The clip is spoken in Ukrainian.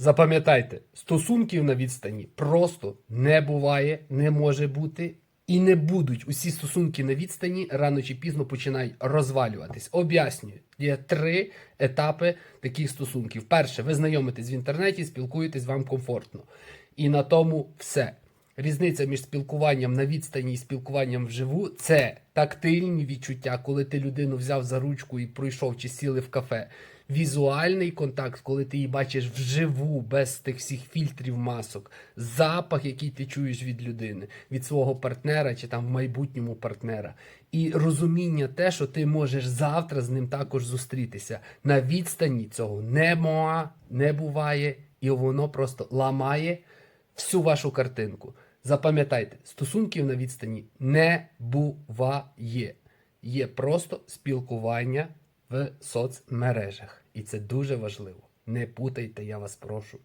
Запам'ятайте, стосунків на відстані просто не буває, не може бути і не будуть. Усі стосунки на відстані рано чи пізно починають розвалюватись. Об'яснюю, є три етапи таких стосунків. Перше, ви знайомитесь в інтернеті, спілкуєтесь, вам комфортно. І на тому все. Різниця між спілкуванням на відстані і спілкуванням вживу це тактильні відчуття, коли ти людину взяв за ручку і пройшов чи сіли в кафе. Візуальний контакт, коли ти її бачиш вживу, без тих всіх фільтрів масок, запах, який ти чуєш від людини, від свого партнера чи там в майбутньому партнера. І розуміння те, що ти можеш завтра з ним також зустрітися. На відстані цього не моа, не буває, і воно просто ламає всю вашу картинку. Запам'ятайте, стосунків на відстані не буває. Є просто спілкування в соцмережах. І це дуже важливо. Не путайте, я вас прошу.